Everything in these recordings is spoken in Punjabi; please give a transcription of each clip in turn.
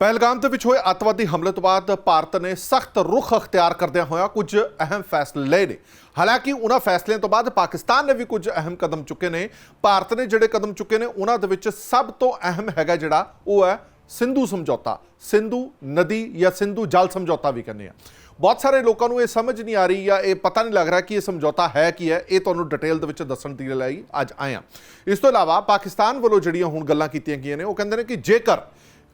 ਪਹਿਲਗਾਮ ਦੇ ਵਿੱਚ ਹੋਏ ਅੱਤਵਾਦੀ ਹਮਲੇ ਤੋਂ ਬਾਅਦ ਭਾਰਤ ਨੇ ਸਖਤ ਰੁਖ ਅਖਤਿਆਰ ਕਰਦਿਆਂ ਹੋਇਆ ਕੁਝ ਅਹਿਮ ਫੈਸਲੇ ਲਏ ਨੇ। ਹਾਲਾਂਕਿ ਉਹਨਾਂ ਫੈਸਲਿਆਂ ਤੋਂ ਬਾਅਦ ਪਾਕਿਸਤਾਨ ਨੇ ਵੀ ਕੁਝ ਅਹਿਮ ਕਦਮ ਚੁੱਕੇ ਨੇ। ਭਾਰਤ ਨੇ ਜਿਹੜੇ ਕਦਮ ਚੁੱਕੇ ਨੇ, ਉਹਨਾਂ ਦੇ ਵਿੱਚ ਸਭ ਤੋਂ ਅਹਿਮ ਹੈਗਾ ਜਿਹੜਾ, ਉਹ ਹੈ ਸਿੰਧੂ ਸਮਝੌਤਾ। ਸਿੰਧੂ ਨਦੀ ਜਾਂ ਸਿੰਧੂ ਜਲ ਸਮਝੌਤਾ ਵੀ ਕਹਿੰਦੇ ਆ। ਬਹੁਤ ਸਾਰੇ ਲੋਕਾਂ ਨੂੰ ਇਹ ਸਮਝ ਨਹੀਂ ਆ ਰਹੀ ਜਾਂ ਇਹ ਪਤਾ ਨਹੀਂ ਲੱਗ ਰਿਹਾ ਕਿ ਇਹ ਸਮਝੌਤਾ ਹੈ ਕੀ ਹੈ। ਇਹ ਤੁਹਾਨੂੰ ਡਿਟੇਲ ਦੇ ਵਿੱਚ ਦੱਸਣ ਦੀ ਲਈ ਅੱਜ ਆਇਆ ਇਸ ਤੋਂ ਇਲਾਵਾ ਪਾਕਿਸਤਾਨ ਵੱਲੋਂ ਜਿਹੜੀਆਂ ਹੁਣ ਗੱਲਾਂ ਕੀਤੀਆਂ ਗਈਆਂ ਨੇ, ਉਹ ਕਹਿੰਦੇ ਨੇ ਕਿ ਜੇਕਰ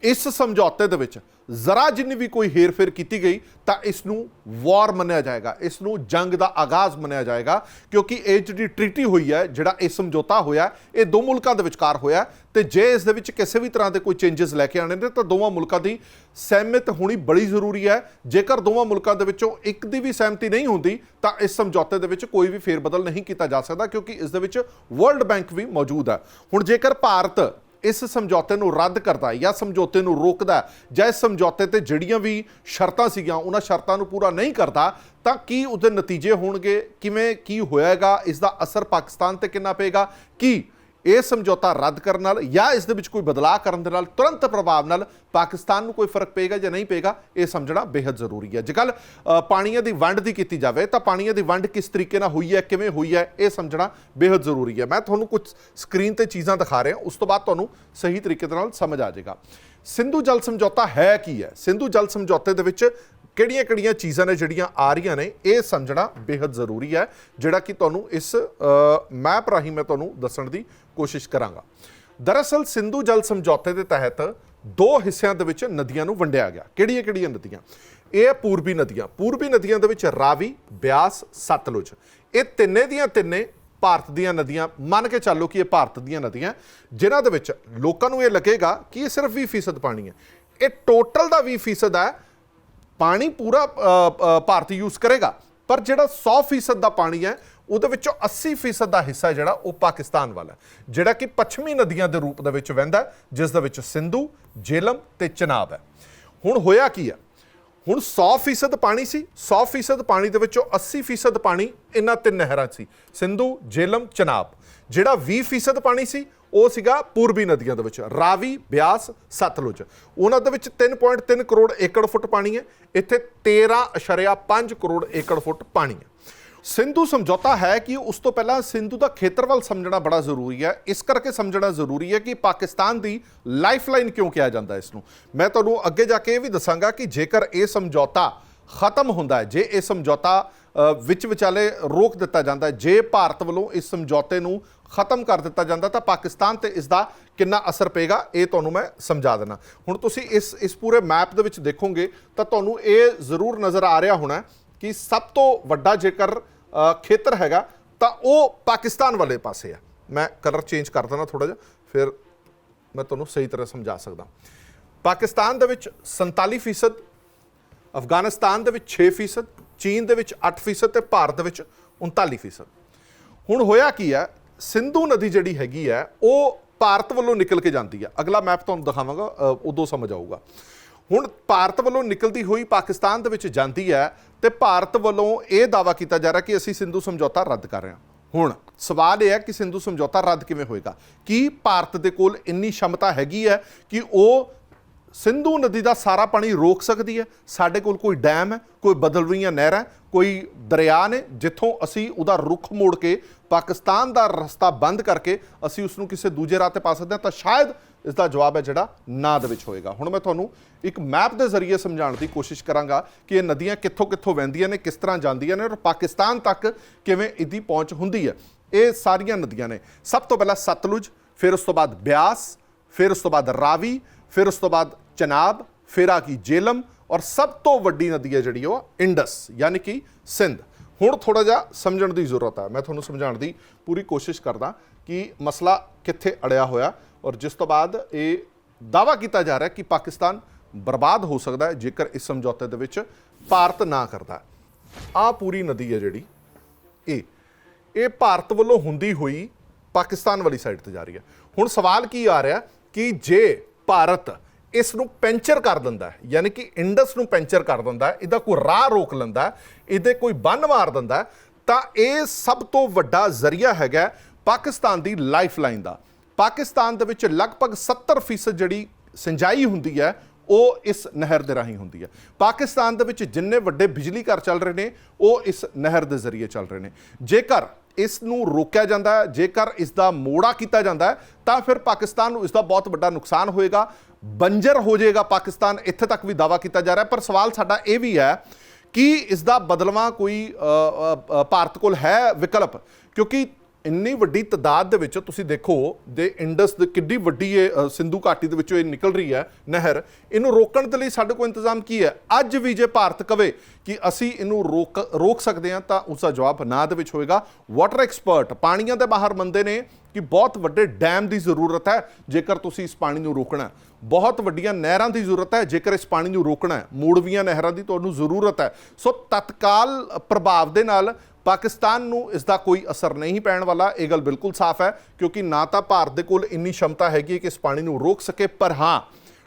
ਇਸ ਸਮਝੌਤੇ ਦੇ ਵਿੱਚ ਜ਼ਰਾ ਜਿੰਨੀ ਵੀ ਕੋਈ ਹੇਰਫੇਰ ਕੀਤੀ ਗਈ, ਤਾਂ ਇਸ ਨੂੰ ਵਾਰ ਮੰਨਿਆ ਜਾਏਗਾ। ਇਸ ਨੂੰ ਜੰਗ ਦਾ ਆਗਾਜ਼ ਮੰਨਿਆ ਜਾਏਗਾ, ਕਿਉਂਕਿ ਇਹ ਜਿਹੜੀ ਟ੍ਰੀਟੀ ਹੋਈ ਹੈ, ਜਿਹੜਾ ਇਹ ਸਮਝੌਤਾ ਹੋਇਆ, ਇਹ ਦੋ ਮੁਲਕਾਂ ਦੇ ਵਿਚਕਾਰ ਹੋਇਆ ਤੇ ਜੇ ਇਸ ਦੇ ਵਿੱਚ ਕਿਸੇ ਵੀ ਤਰ੍ਹਾਂ ਦੇ ਕੋਈ ਚੇਂਜਸ ਲੈ ਕੇ ਆਣੇ ਨੇ, ਤਾਂ ਦੋਵਾਂ ਮੁਲਕਾਂ ਦੀ ਸਹਿਮਤ ਹੋਣੀ ਬੜੀ ਜ਼ਰੂਰੀ ਹੈ। ਜੇਕਰ ਦੋਵਾਂ ਮੁਲਕਾਂ ਦੇ ਵਿੱਚੋਂ ਇੱਕ ਦੀ ਵੀ ਸਹਿਮਤੀ ਨਹੀਂ ਹੁੰਦੀ, ਤਾਂ ਇਸ ਸਮਝੌਤੇ ਦੇ ਵਿੱਚ ਕੋਈ ਵੀ ਫੇਰਬਦਲ ਨਹੀਂ ਕੀਤਾ ਜਾ ਸਕਦਾ, ਕਿਉਂਕਿ ਇਸ ਦੇ ਵਿੱਚ ਵਰਲਡ ਬੈਂਕ ਵੀ ਮੌਜੂਦ ਹੈ। ਹੁਣ ਜੇਕਰ ਭਾਰਤ ਇਸ ਸਮਝੌਤੇ ਨੂੰ ਰੱਦ ਕਰਦਾ ਜਾਂ ਸਮਝੌਤੇ ਨੂੰ ਰੋਕਦਾ ਜਾਂ ਇਸ ਸਮਝੌਤੇ ਤੇ ਜਿਹੜੀਆਂ ਵੀ ਸ਼ਰਤਾਂ ਸੀਗੀਆਂ, ਉਹਨਾਂ ਸ਼ਰਤਾਂ ਨੂੰ ਪੂਰਾ ਨਹੀਂ ਕਰਦਾ, ਤਾਂ ਕੀ ਉਹਦੇ ਨਤੀਜੇ ਹੋਣਗੇ? ਕਿਵੇਂ, ਕੀ ਹੋਏਗਾ ਇਸ ਦਾ ਅਸਰ ਪਾਕਿਸਤਾਨ ਤੇ ਕਿੰਨਾ ਪਏਗਾ? ਕੀ ਇਹ ਸਮਝੌਤਾ ਰੱਦ ਕਰਨ ਨਾਲ ਜਾਂ ਇਸ ਦੇ ਵਿੱਚ ਕੋਈ ਬਦਲਾਅ ਕਰਨ ਦੇ ਨਾਲ ਤੁਰੰਤ ਪ੍ਰਭਾਵ ਨਾਲ ਪਾਕਿਸਤਾਨ ਨੂੰ ਕੋਈ ਫ਼ਰਕ ਪਏਗਾ ਜਾਂ ਨਹੀਂ ਪਏਗਾ, ਇਹ ਸਮਝਣਾ ਬੇहद ਜ਼ਰੂਰੀ ਹੈ। ਜੇਕਰ ਪਾਣੀਆਂ ਦੀ ਵੰਡ ਦੀ ਕੀਤੀ ਜਾਵੇ, ਤਾਂ ਪਾਣੀਆਂ ਦੀ ਵੰਡ ਕਿਸ ਤਰੀਕੇ ਨਾਲ ਹੋਈ ਹੈ, ਕਿਵੇਂ ਹੋਈ ਹੈ, ਇਹ ਸਮਝਣਾ ਬੇहद ਜ਼ਰੂਰੀ ਹੈ। ਮੈਂ ਤੁਹਾਨੂੰ ਕੁਝ ਸਕਰੀਨ ਤੇ ਚੀਜ਼ਾਂ ਦਿਖਾ ਰਿਹਾ, ਉਸ ਤੋਂ ਬਾਅਦ ਤੁਹਾਨੂੰ ਸਹੀ ਤਰੀਕੇ ਦੇ ਨਾਲ ਸਮਝ ਆ ਜਾਏਗਾ। ਸਿੰਧੂ ਜਲ ਸਮਝੌਤਾ ਹੈ ਕੀ ਹੈ? ਸਿੰਧੂ ਜਲ ਸਮਝੌਤੇ ਦੇ ਵਿੱਚ ਕਿਹੜੀਆਂ-ਕਿਹੜੀਆਂ ਚੀਜ਼ਾਂ ਨੇ ਜਿਹੜੀਆਂ ਆ ਰਹੀਆਂ ਨੇ, ਇਹ ਸਮਝਣਾ ਬੇहद ਜ਼ਰੂਰੀ ਹੈ, ਜਿਹੜਾ ਕਿ ਤੁਹਾਨੂੰ ਇਸ ਮੈਪ ਰਾਹੀਂ ਮੈਂ ਤੁਹਾਨੂੰ ਦੱਸਣ ਦੀ ਕੋਸ਼ਿਸ਼ ਕਰਾਂਗਾ। ਦਰਅਸਲ ਸਿੰਧੂ ਜਲ ਸਮਝੌਤੇ ਦੇ ਤਹਿਤ ਦੋ ਹਿੱਸਿਆਂ ਦੇ ਵਿੱਚ ਨਦੀਆਂ ਨੂੰ ਵੰਡਿਆ ਗਿਆ। ਕਿਹੜੀਆਂ-ਕਿਹੜੀਆਂ ਨਦੀਆਂ? ਇਹ ਹੈ ਪੂਰਬੀ ਨਦੀਆਂ। ਪੂਰਬੀ ਨਦੀਆਂ ਦੇ ਵਿੱਚ ਰਾਵੀ, ਬਿਆਸ, ਸਤਲੁਜ। ਇਹ ਤਿੰਨੇ ਦੀਆਂ ਤਿੰਨੇ ਭਾਰਤ ਦੀਆਂ ਨਦੀਆਂ, ਮੰਨ ਕੇ ਚੱਲੋ ਕਿ ਇਹ ਭਾਰਤ ਦੀਆਂ ਨਦੀਆਂ, ਜਿਨ੍ਹਾਂ ਦੇ ਵਿੱਚ ਲੋਕਾਂ ਨੂੰ ਇਹ ਲੱਗੇਗਾ ਕਿ ਇਹ ਸਿਰਫ 20% ਪਾਣੀ ਹੈ। ਇਹ ਟੋਟਲ ਦਾ 20% ਹੈ ਪਾਣੀ ਪੂਰਾ ਭਾਰਤ ਯੂਜ਼ ਕਰੇਗਾ। ਪਰ ਜਿਹੜਾ 100% ਦਾ ਪਾਣੀ ਹੈ ਉਹਦੇ ਵਿੱਚੋਂ 80% ਦਾ ਹਿੱਸਾ ਜਿਹੜਾ ਉਹ ਪਾਕਿਸਤਾਨ ਵਾਲਾ ਹੈ, ਜਿਹੜਾ ਕਿ ਪੱਛਮੀ ਨਦੀਆਂ ਦੇ ਰੂਪ ਦੇ ਵਿੱਚ ਵਹਿੰਦਾ ਜਿਸ ਦੇ ਵਿੱਚ ਸਿੰਧੂ ਜੇਲਮ ਤੇ ਚਨਾਬ ਹੈ। ਹੁਣ ਹੋਇਆ ਕੀ ਹੈ? ਹੁਣ 100% ਪਾਣੀ ਸੀ 100% ਪਾਣੀ ਦੇ ਵਿੱਚੋਂ 80% ਪਾਣੀ ਇਹਨਾਂ ਤਿੰਨ ਨਹਿਰਾਂ ਸੀ। ਸਿੰਧੂ ਜੇਲਮ ਚਨਾਬ। ਜਿਹੜਾ 20% ਪਾਣੀ ਸੀ, ਉਹ ਸੀਗਾ ਪੂਰਬੀ ਨਦੀਆਂ ਦੇ ਵਿੱਚ। ਰਾਵੀ, ਬਿਆਸ, ਸਤਲੁਜ। ਉਹਨਾਂ ਦੇ ਵਿੱਚ 3.3 ਕਰੋੜ ਏਕੜ ਫੁੱਟ ਪਾਣੀ ਹੈ। ਇੱਥੇ 13.5 ਕਰੋੜ ਏਕੜ ਫੁੱਟ ਪਾਣੀ ਹੈ। ਸਿੰਧੂ ਸਮਝੌਤਾ ਹੈ ਕਿ ਉਸ ਤੋਂ ਪਹਿਲਾਂ ਸਿੰਧੂ ਦਾ ਖੇਤਰਵਲ ਸਮਝਣਾ ਬੜਾ ਜ਼ਰੂਰੀ ਹੈ। ਇਸ ਕਰਕੇ ਸਮਝਣਾ ਜ਼ਰੂਰੀ ਹੈ ਕਿ ਪਾਕਿਸਤਾਨ ਦੀ ਲਾਈਫਲਾਈਨ ਕਿਉਂ ਕਿਹਾ ਜਾਂਦਾ ਇਸ ਨੂੰ? ਮੈਂ ਤੁਹਾਨੂੰ ਅੱਗੇ ਜਾ ਕੇ ਇਹ ਵੀ ਦੱਸਾਂਗਾ ਕਿ ਜੇਕਰ ਇਹ ਸਮਝੌਤਾ ਖਤਮ ਹੁੰਦਾ ਹੈ। ਜੇ ਇਹ ਸਮਝੌਤਾ ਵਿੱਚ ਵਿਚਾਲੇ ਰੋਕ ਦਿੱਤਾ ਜਾਂਦਾ ਹੈ, ਜੇ ਭਾਰਤ ਵੱਲੋਂ ਇਸ ਸਮਝੌਤੇ ਨੂੰ ਖਤਮ ਕਰ ਦਿੱਤਾ ਜਾਂਦਾ, ਤਾਂ ਪਾਕਿਸਤਾਨ ਤੇ ਇਸ ਦਾ ਕਿੰਨਾ ਅਸਰ ਪਏਗਾ, ਇਹ ਤੁਹਾਨੂੰ ਮੈਂ ਸਮਝਾ ਦੇਣਾ ਹੁਣ ਤੁਸੀਂ ਇਸ ਇਸ ਪੂਰੇ ਮੈਪ ਦੇ ਵਿੱਚ ਦੇਖੋਗੇ, ਤਾਂ ਤੁਹਾਨੂੰ ਇਹ ਜ਼ਰੂਰ ਨਜ਼ਰ ਆ ਰਿਹਾ ਹੋਣਾ ਕਿ ਸਭ ਤੋਂ ਵੱਡਾ ਜੇਕਰ ਖੇਤਰ ਹੈਗਾ, ਤਾਂ ਉਹ ਪਾਕਿਸਤਾਨ ਵਾਲੇ ਪਾਸੇ ਆ ਮੈਂ ਕਲਰ ਚੇਂਜ ਕਰ ਦਿੰਦਾ ਥੋੜਾ ਜਿਹਾ, ਫਿਰ ਮੈਂ ਤੁਹਾਨੂੰ ਸਹੀ ਤਰ੍ਹਾਂ ਸਮਝਾ ਸਕਦਾ। ਪਾਕਿਸਤਾਨ ਦੇ ਵਿੱਚ 47% ਅਫਗਾਨਿਸਤਾਨ ਦੇ ਵਿੱਚ 6% ਚੀਨ ਦੇ ਵਿੱਚ 8% ਤੇ ਭਾਰਤ ਦੇ ਵਿੱਚ 39% ਹੁਣ ਹੋਇਆ ਕੀ ਹੈ? ਸਿੰਧੂ ਨਦੀ ਜਿਹੜੀ ਹੈਗੀ ਹੈ, ਉਹ ਭਾਰਤ ਵੱਲੋਂ ਨਿਕਲ ਕੇ ਜਾਂਦੀ ਹੈ। ਅਗਲਾ ਮੈਪ ਤੁਹਾਨੂੰ ਦਿਖਾਵਾਂਗਾ ਉਦੋਂ ਸਮਝ ਆਊਗਾ। ਹੁਣ ਭਾਰਤ ਵੱਲੋਂ ਨਿਕਲਦੀ ਹੋਈ ਪਾਕਿਸਤਾਨ ਦੇ ਵਿੱਚ ਜਾਂਦੀ ਹੈ ਤੇ ਭਾਰਤ ਵੱਲੋਂ ਇਹ ਦਾਵਾ ਕੀਤਾ ਜਾ ਰਿਹਾ ਕਿ ਅਸੀਂ ਸਿੰਧੂ ਸਮਝੌਤਾ ਰੱਦ ਕਰ ਰਹੇ ਹਾਂ। ਹੁਣ ਸਵਾਲ ਇਹ ਹੈ ਕਿ ਸਿੰਧੂ ਸਮਝੌਤਾ ਰੱਦ ਕਿਵੇਂ ਹੋਏਗਾ? ਕੀ ਭਾਰਤ ਦੇ ਕੋਲ ਇੰਨੀ ਸ਼ਮਤਾ ਹੈਗੀ ਹੈ ਕਿ ਉਹ ਸਿੰਧੂ ਨਦੀ ਦਾ ਸਾਰਾ ਪਾਣੀ ਰੋਕ ਸਕਦੀ ਹੈ। ਸਾਡੇ ਕੋਲ ਕੋਈ ਡੈਮ ਹੈ, ਕੋਈ ਬਦਲ ਰਹੀਆਂ ਨਹਿਰਾਂ ਕੋਈ ਦਰਿਆ ਨੇ ਜਿੱਥੋਂ ਅਸੀਂ ਉਹਦਾ ਰੁੱਖ ਮੋੜ ਕੇ ਪਾਕਿਸਤਾਨ ਦਾ ਰਸਤਾ ਬੰਦ ਕਰਕੇ ਅਸੀਂ ਉਸ ਨੂੰ ਕਿਸੇ ਦੂਜੇ ਰਾਹ ਤੇ ਪਾ ਸਕਦੇ ਹਾਂ, ਤਾਂ ਸ਼ਾਇਦ ਇਸ ਦਾ ਜਵਾਬ ਹੈ ਜਿਹੜਾ ਨਾ ਦੇ ਵਿੱਚ ਹੋਏਗਾ। ਹੁਣ ਮੈਂ ਤੁਹਾਨੂੰ ਇੱਕ ਮੈਪ ਦੇ ਜ਼ਰੀਏ ਸਮਝਾਉਣ ਦੀ ਕੋਸ਼ਿਸ਼ ਕਰਾਂਗਾ ਕਿ ਇਹ ਨਦੀਆਂ ਕਿੱਥੋਂ ਕਿੱਥੋਂ ਵਹਿੰਦੀਆਂ ਨੇ, ਕਿਸ ਤਰ੍ਹਾਂ ਜਾਂਦੀਆਂ ਨੇ ਔਰ ਪਾਕਿਸਤਾਨ ਤੱਕ ਕਿਵੇਂ ਇਹਦੀ ਪਹੁੰਚ ਹੁੰਦੀ ਹੈ। ਇਹ ਸਾਰੀਆਂ ਨਦੀਆਂ ਨੇ। ਸਭ ਤੋਂ ਪਹਿਲਾਂ ਸਤਲੁਜ, ਫਿਰ ਉਸ ਤੋਂ ਬਾਅਦ ਬਿਆਸ, ਫਿਰ ਉਸ ਤੋਂ ਬਾਅਦ ਰਾਵੀ ਫਿਰ ਉਸ ਤੋਂ ਬਾਅਦ ਚਨਾਬ, ਫਿਰ ਆ ਗਈ ਜੇਲਮ ਔਰ ਸਭ ਤੋਂ ਵੱਡੀ ਨਦੀ ਹੈ ਜਿਹੜੀ ਉਹ ਇੰਡਸ, ਯਾਨੀ ਕਿ ਸਿੰਧ। ਹੁਣ ਥੋੜਾ ਜਿਹਾ ਸਮਝਣ ਦੀ ਜ਼ਰੂਰਤ ਹੈ ਮੈਂ ਤੁਹਾਨੂੰ ਸਮਝਾਉਣ ਦੀ ਪੂਰੀ ਕੋਸ਼ਿਸ਼ ਕਰਦਾ ਕਿ ਮਸਲਾ ਕਿੱਥੇ ਅੜਿਆ ਹੋਇਆ ਔਰ ਜਿਸ ਤੋਂ ਬਾਅਦ ਇਹ ਦਾਵਾ ਕੀਤਾ ਜਾ ਰਿਹਾ ਕਿ ਪਾਕਿਸਤਾਨ ਬਰਬਾਦ ਹੋ ਸਕਦਾ ਹੈ ਜੇਕਰ ਇਸ ਸਮਝੌਤੇ ਦੇ ਵਿੱਚ ਭਾਰਤ ਨਾ ਕਰਦਾ। ਆ ਪੂਰੀ ਨਦੀ ਹੈ ਜਿਹੜੀ, ਇਹ ਇਹ ਭਾਰਤ ਵੱਲੋਂ ਹੁੰਦੀ ਹੋਈ ਪਾਕਿਸਤਾਨ ਵਾਲੀ ਸਾਈਡ ਤੇ ਜਾ ਰਹੀ ਹੈ। ਹੁਣ ਸਵਾਲ ਕੀ ਆ ਰਿਹਾ ਕਿ ਜੇ ਭਾਰਤ ਇਸ ਨੂੰ ਪੈਂਚਰ ਕਰ ਦਿੰਦਾ ਹੈ, ਯਾਨੀ ਕਿ ਇੰਡਸ ਨੂੰ ਪੈਂਚਰ ਕਰ ਦਿੰਦਾ ਹੈ, ਇਹਦਾ ਕੋਈ ਰਾਹ ਰੋਕ ਲੈਂਦਾ ਇਹਦੇ ਕੋਈ ਬੰਨ ਮਾਰ ਦਿੰਦਾ ਤਾਂ ਇਹ ਸਭ ਤੋਂ ਵੱਡਾ ਜ਼ਰੀਆ ਹੈਗਾ ਪਾਕਿਸਤਾਨ ਦੀ ਲਾਈਫਲਾਈਨ ਦਾ। ਪਾਕਿਸਤਾਨ ਦੇ ਵਿੱਚ ਲਗਭਗ 70% ਜਿਹੜੀ ਸਿੰਜਾਈ ਹੁੰਦੀ ਹੈ, ਉਹ ਇਸ ਨਹਿਰ ਦੇ ਰਾਹੀਂ ਹੁੰਦੀ ਹੈ। ਪਾਕਿਸਤਾਨ ਦੇ ਵਿੱਚ ਜਿੰਨੇ ਵੱਡੇ ਬਿਜਲੀ ਘਰ ਚੱਲ ਰਹੇ ਨੇ, ਉਹ ਇਸ ਨਹਿਰ ਦੇ ਜ਼ਰੀਏ ਚੱਲ ਰਹੇ ਨੇ। ਜੇਕਰ ਇਸ ਨੂੰ ਰੋਕਿਆ ਜਾਂਦਾ ਹੈ। ਜੇਕਰ ਇਸ ਦਾ ਮੋੜਾ ਕੀਤਾ ਜਾਂਦਾ ਹੈ, ਤਾਂ ਫਿਰ ਪਾਕਿਸਤਾਨ ਨੂੰ ਇਸ ਦਾ ਬਹੁਤ ਵੱਡਾ ਨੁਕਸਾਨ ਹੋਏਗਾ। ਬੰਜਰ ਹੋ ਜਾਏਗਾ ਪਾਕਿਸਤਾਨ, ਇੱਥੇ ਤੱਕ ਵੀ ਦਾਵਾ ਕੀਤਾ ਜਾ ਰਿਹਾ ਪਰ ਸਵਾਲ ਸਾਡਾ ਇਹ ਵੀ ਹੈ ਕਿ ਇਸ ਦਾ ਬਦਲਵਾ ਕੋਈ ਭਾਰਤ ਕੋਲ ਹੈ ਵਿਕਲਪ? ਕਿਉਂਕਿ ਇੰਨੀ ਵੱਡੀ ਤਦਾਦ ਦੇ ਵਿੱਚ ਤੁਸੀਂ ਦੇਖੋ ਦੇ ਇੰਡਸ ਦੀ ਕਿੱਡੀ ਵੱਡੀ ਇਹ ਸਿੰਧੂ ਘਾਟੀ ਦੇ ਵਿੱਚੋਂ ਇਹ ਨਿਕਲ ਰਹੀ ਹੈ, ਨਹਿਰ, ਇਹਨੂੰ ਰੋਕਣ ਦੇ ਲਈ ਸਾਡੇ ਕੋਲ ਇੰਤਜ਼ਾਮ ਕੀ ਹੈ? ਅੱਜ ਵੀ ਜੇ ਭਾਰਤ ਕਵੇ ਕਿ ਅਸੀਂ ਇਹਨੂੰ ਰੋਕ ਰੋਕ ਸਕਦੇ ਹਾਂ, ਤਾਂ ਉਸ ਦਾ ਜਵਾਬ ਨਾ ਦੇ ਵਿੱਚ ਹੋਏਗਾ। ਵਾਟਰ ਐਕਸਪਰਟ ਪਾਣੀਆਂ ਦੇ ਬਾਹਰ ਮੰਨਦੇ ਨੇ ਕਿ ਬਹੁਤ ਵੱਡੇ ਡੈਮ ਦੀ ਜ਼ਰੂਰਤ ਹੈ, ਜੇਕਰ ਤੁਸੀਂ ਇਸ ਪਾਣੀ ਨੂੰ ਰੋਕਣਾ ਬਹੁਤ ਵੱਡੀਆਂ ਨਹਿਰਾਂ ਦੀ ਜ਼ਰੂਰਤ ਹੈ, ਜੇਕਰ ਇਸ ਪਾਣੀ ਨੂੰ ਰੋਕਣਾ ਹੈ। ਮੋੜਵੀਆਂ ਨਹਿਰਾਂ ਦੀ ਤੁਹਾਨੂੰ ਜ਼ਰੂਰਤ ਹੈ। ਸੋ ਤਤਕਾਲ ਪ੍ਰਭਾਵ ਦੇ ਨਾਲ ਪਾਕਿਸਤਾਨ ਨੂੰ ਇਸ ਦਾ ਕੋਈ ਅਸਰ ਨਹੀਂ ਪੈਣ ਵਾਲਾ, ਇਹ ਗੱਲ ਬਿਲਕੁਲ ਸਾਫ਼ ਹੈ, ਕਿਉਂਕਿ ਨਾ ਤਾਂ ਭਾਰਤ ਦੇ ਕੋਲ ਇੰਨੀ ਸ਼ਮਤਾ ਹੈਗੀ ਹੈ ਕਿ ਇਸ ਪਾਣੀ ਨੂੰ ਰੋਕ ਸਕੇ, ਪਰ ਹਾਂ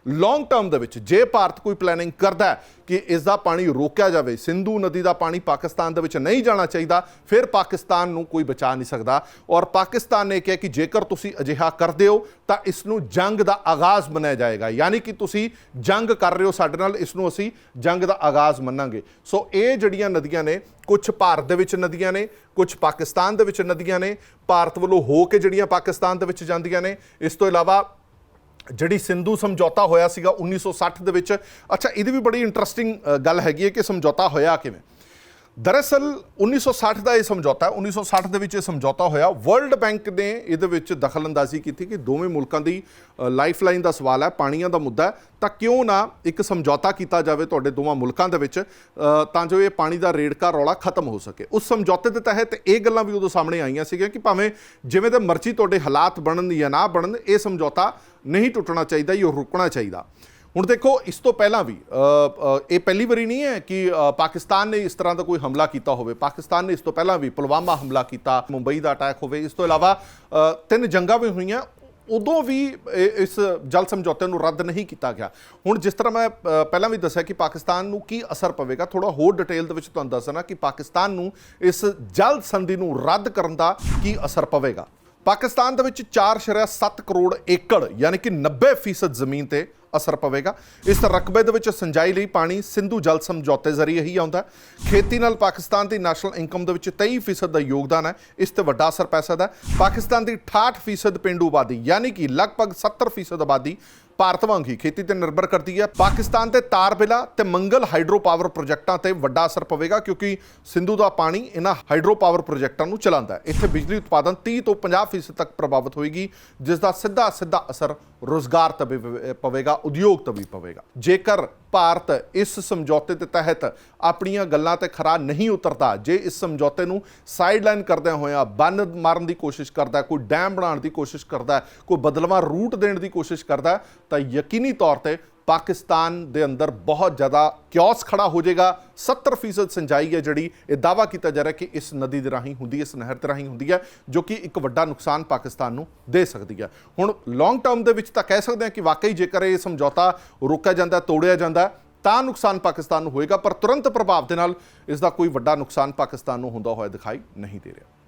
ਲੌਂਗ ਟਰਮ ਦੇ ਵਿੱਚ, ਜੇ ਭਾਰਤ ਕੋਈ ਪਲੈਨਿੰਗ ਕਰਦਾ ਕਿ ਇਸ ਦਾ ਪਾਣੀ ਰੋਕਿਆ ਜਾਵੇ, ਸਿੰਧੂ ਨਦੀ ਦਾ ਪਾਣੀ ਪਾਕਿਸਤਾਨ ਦੇ ਵਿੱਚ ਨਹੀਂ ਜਾਣਾ ਚਾਹੀਦਾ, ਫਿਰ ਪਾਕਿਸਤਾਨ ਨੂੰ ਕੋਈ ਬਚਾ ਨਹੀਂ ਸਕਦਾ। ਔਰ ਪਾਕਿਸਤਾਨ ਨੇ ਕਿਹਾ ਕਿ ਜੇਕਰ ਤੁਸੀਂ ਅਜਿਹਾ ਕਰਦੇ ਹੋ, ਤਾਂ ਇਸ ਨੂੰ ਜੰਗ ਦਾ ਆਗਾਜ਼ ਮੰਨਿਆ ਜਾਏਗਾ। ਯਾਨੀ ਕਿ ਤੁਸੀਂ ਜੰਗ ਕਰ ਰਹੇ ਹੋ ਸਾਡੇ ਨਾਲ ਇਸ ਨੂੰ ਅਸੀਂ ਜੰਗ ਦਾ ਆਗਾਜ਼ ਮੰਨਾਂਗੇ। ਸੋ ਇਹ ਜਿਹੜੀਆਂ ਨਦੀਆਂ ਨੇ ਕੁਝ ਭਾਰਤ ਦੇ ਵਿੱਚ ਨਦੀਆਂ ਨੇ ਕੁਝ ਪਾਕਿਸਤਾਨ ਦੇ ਵਿੱਚ ਨਦੀਆਂ ਨੇ, ਭਾਰਤ ਵੱਲੋਂ ਹੋ ਕੇ ਜਿਹੜੀਆਂ ਪਾਕਿਸਤਾਨ ਦੇ ਵਿੱਚ ਜਾਂਦੀਆਂ ਨੇ, ਇਸ ਤੋਂ ਇਲਾਵਾ ਜਿਹੜੀ ਸਿੰਧੂ ਸਮਝੌਤਾ ਹੋਇਆ ਸੀਗਾ 1960 ਦੇ ਵਿੱਚ। ਅੱਛਾ, ਇਹਦੀ ਵੀ ਬੜੀ ਇੰਟਰਸਟਿੰਗ ਗੱਲ ਹੈਗੀ ਹੈ ਕਿ ਸਮਝੌਤਾ ਹੋਇਆ ਕਿਵੇਂ? ਦਰਅਸਲ 1960 ਦਾ ਇਹ ਸਮਝੌਤਾ ਹੈ 1960 ਦੇ ਵਿੱਚ ਇਹ ਸਮਝੌਤਾ ਹੋਇਆ। ਵਰਲਡ ਬੈਂਕ ਨੇ ਇਹਦੇ ਵਿੱਚ ਦਖਲਅੰਦਾਜ਼ੀ ਕੀਤੀ ਕਿ ਦੋਵੇਂ ਮੁਲਕਾਂ ਦੀ ਲਾਈਫਲਾਈਨ ਦਾ ਸਵਾਲ ਹੈ, ਪਾਣੀਆਂ ਦਾ ਮੁੱਦਾ ਹੈ। ਤਾਂ ਕਿਉਂ ਨਾ ਇੱਕ ਸਮਝੌਤਾ ਕੀਤਾ ਜਾਵੇ ਤੁਹਾਡੇ ਦੋਵਾਂ ਮੁਲਕਾਂ ਦੇ ਵਿੱਚ ਤਾਂ ਜੋ ਇਹ ਪਾਣੀ ਦਾ ਰੇੜਕਾ ਰੌਲਾ ਖਤਮ ਹੋ ਸਕੇ। ਉਸ ਸਮਝੌਤੇ ਦੇ ਤਹਿਤ ਇਹ ਗੱਲਾਂ ਵੀ ਉਦੋਂ ਸਾਹਮਣੇ ਆਈਆਂ ਸੀਗੀਆਂ ਕਿ ਭਾਵੇਂ ਜਿਵੇਂ ਦੇ ਮਰਜ਼ੀ ਤੁਹਾਡੇ ਹਾਲਾਤ ਬਣਨ ਜਾਂ ਨਾ ਬਣਨ, ਇਹ ਸਮਝੌਤਾ ਨਹੀਂ ਟੁੱਟਣਾ ਚਾਹੀਦਾ ਇਹ ਰੁਕਣਾ ਚਾਹੀਦਾ। ਹੁਣ ਦੇਖੋ, ਇਸ ਤੋਂ ਪਹਿਲਾਂ ਵੀ ਇਹ ਪਹਿਲੀ ਵਾਰੀ ਨਹੀਂ ਹੈ ਕਿ ਪਾਕਿਸਤਾਨ ਨੇ ਇਸ ਤਰ੍ਹਾਂ ਦਾ ਕੋਈ ਹਮਲਾ ਕੀਤਾ ਹੋਵੇ। ਪਾਕਿਸਤਾਨ ਨੇ ਇਸ ਤੋਂ ਪਹਿਲਾਂ ਵੀ ਪੁਲਵਾਮਾ ਹਮਲਾ ਕੀਤਾ, ਮੁੰਬਈ ਦਾ ਅਟੈਕ ਹੋਵੇ। ਇਸ ਤੋਂ ਇਲਾਵਾ ਤਿੰਨ ਜੰਗਾਂ ਵੀ ਹੋਈਆਂ। ਉਦੋਂ ਵੀ ਇਹ- ਇਸ ਜਲ ਸਮਝੌਤੇ ਨੂੰ ਰੱਦ ਨਹੀਂ ਕੀਤਾ ਗਿਆ। ਹੁਣ ਜਿਸ ਤਰ੍ਹਾਂ ਮੈਂ ਪਹਿਲਾਂ ਵੀ ਦੱਸਿਆ ਕਿ ਪਾਕਿਸਤਾਨ ਨੂੰ ਕੀ ਅਸਰ ਪਵੇਗਾ ਥੋੜਾ ਹੋਰ ਡਿਟੇਲ ਦੇ ਵਿੱਚ ਤੁਹਾਨੂੰ ਦੱਸਣਾ ਕਿ ਪਾਕਿਸਤਾਨ ਨੂੰ ਇਸ ਜਲ ਸੰਧੀ ਨੂੰ ਰੱਦ ਕਰਨ ਦਾ ਕੀ ਅਸਰ ਪਵੇਗਾ। ਪਾਕਿਸਤਾਨ ਦੇ ਵਿੱਚ 4.7 ਕਰੋੜ ਏਕੜ, ਯਾਨੀ ਕਿ 90% ਜ਼ਮੀਨ ਤੇ ਅਸਰ ਪਵੇਗਾ। ਇਸ ਰਕਬੇ ਦੇ ਵਿੱਚ ਸਿੰਜਾਈ ਲਈ ਪਾਣੀ, ਸਿੰਧੂ ਜਲ ਸਮਝੌਤੇ ਜ਼ਰੀਏ ਹੀ ਆਉਂਦਾ ਖੇਤੀ ਨਾਲ ਪਾਕਿਸਤਾਨ ਦੀ ਨੈਸ਼ਨਲ ਇਨਕਮ ਦੇ ਵਿੱਚ 23% ਦਾ ਯੋਗਦਾਨ ਹੈ। ਇਸ ਤੇ ਵੱਡਾ ਅਸਰ ਪੈ ਸਕਦਾ ਪਾਕਿਸਤਾਨ ਦੀ 68% ਪੇਂਡੂ ਆਬਾਦੀ, ਯਾਨੀ ਕਿ ਲਗਭਗ 70% ਆਬਾਦੀ ਭਾਰਤ ਵਾਂਗ ਹੀ ਖੇਤੀ ਤੇ ਨਿਰਭਰ ਕਰਦੀ ਹੈ। ਪਾਕਿਸਤਾਨ ਤੇ ਤਾਰਬਿਲਾ ਤੇ ਮੰਗਲ ਹਾਈਡਰੋ ਪਾਵਰ ਪ੍ਰੋਜੈਕਟਾਂ ਤੇ ਵੱਡਾ ਅਸਰ ਪਵੇਗਾ ਕਿਉਂਕਿ ਸਿੰਧੂ ਦਾ ਪਾਣੀ ਇਹਨਾਂ ਹਾਈਡਰੋ ਪਾਵਰ ਪ੍ਰੋਜੈਕਟਾਂ ਨੂੰ ਚਲਾਉਂਦਾ ਹੈ। ਇੱਥੇ ਬਿਜਲੀ ਉਤਪਾਦਨ 30 ਤੋਂ 50% ਤੱਕ ਪ੍ਰਭਾਵਿਤ ਹੋਏਗੀ, ਜਿਸ ਦਾ ਸਿੱਧਾ ਸਿੱਧਾ ਅਸਰ ਰੋਜ਼ਗਾਰ ਤੇ ਵੀ ਪਵੇ- ਪਵੇਗਾ, ਉਦਯੋਗ ਤੇ ਵੀ ਪਵੇਗਾ। ਜੇਕਰ ਭਾਰਤ ਇਸ ਸਮਝੌਤੇ ਦੇ ਤਹਿਤ ਆਪਣੀਆਂ ਗੱਲਾਂ ਤੇ ਖਰਾ ਨਹੀਂ ਉਤਰਦਾ, ਜੇ ਇਸ ਸਮਝੌਤੇ ਨੂੰ ਸਾਈਡਲਾਈਨ ਕਰਦਿਆਂ ਹੋਇਆਂ ਬੰਨ ਮਾਰਨ ਦੀ ਕੋਸ਼ਿਸ਼ ਕਰਦਾ, ਕੋਈ ਡੈਮ ਬਣਾਉਣ ਦੀ ਕੋਸ਼ਿਸ਼ ਕਰਦਾ, ਕੋਈ ਬਦਲਵਾਂ ਰੂਟ ਦੇਣ ਦੀ ਕੋਸ਼ਿਸ਼ ਕਰਦਾ ਤਾਂ ਯਕੀਨੀ ਤੌਰ ਤੇ ਪਾਕਿਸਤਾਨ ਦੇ ਅੰਦਰ ਬਹੁਤ ਜ਼ਿਆਦਾ ਕਿਉਸ ਖੜਾ ਹੋ ਜਾਏਗਾ। 70% ਸਿੰਜਾਈ ਹੈ ਜਿਹੜੀ, ਇਹ ਦਾਵਾ ਕੀਤਾ ਜਾ ਰਿਹਾ ਕਿ ਇਸ ਨਦੀ ਦੇ ਰਾਹੀਂ ਹੁੰਦੀ ਹੈ, ਇਸ ਨਹਿਰ ਦੇ ਰਾਹੀਂ ਹੁੰਦੀ ਹੈ, ਜੋ ਕਿ ਇੱਕ ਵੱਡਾ ਨੁਕਸਾਨ ਪਾਕਿਸਤਾਨ ਨੂੰ ਦੇ ਸਕਦੀ ਹੈ। ਹੁਣ ਲੌਂਗ ਟਰਮ ਦੇ ਵਿੱਚ ਤਾਂ ਕਹਿ ਸਕਦੇ ਹਾਂ ਕਿ ਵਾਕਈ ਜੇਕਰ ਇਹ ਸਮਝੌਤਾ ਰੋਕਿਆ ਜਾਂਦਾ, ਤੋੜਿਆ ਜਾਂਦਾ, ਤਾਂ ਨੁਕਸਾਨ ਪਾਕਿਸਤਾਨ ਨੂੰ ਹੋਏਗਾ, ਪਰ ਤੁਰੰਤ ਪ੍ਰਭਾਵ ਦੇ ਨਾਲ ਇਸ ਦਾ ਕੋਈ ਵੱਡਾ ਨੁਕਸਾਨ ਪਾਕਿਸਤਾਨ ਨੂੰ ਹੁੰਦਾ ਹੋਇਆ ਦਿਖਾਈ ਨਹੀਂ ਦੇ ਰਿਹਾ।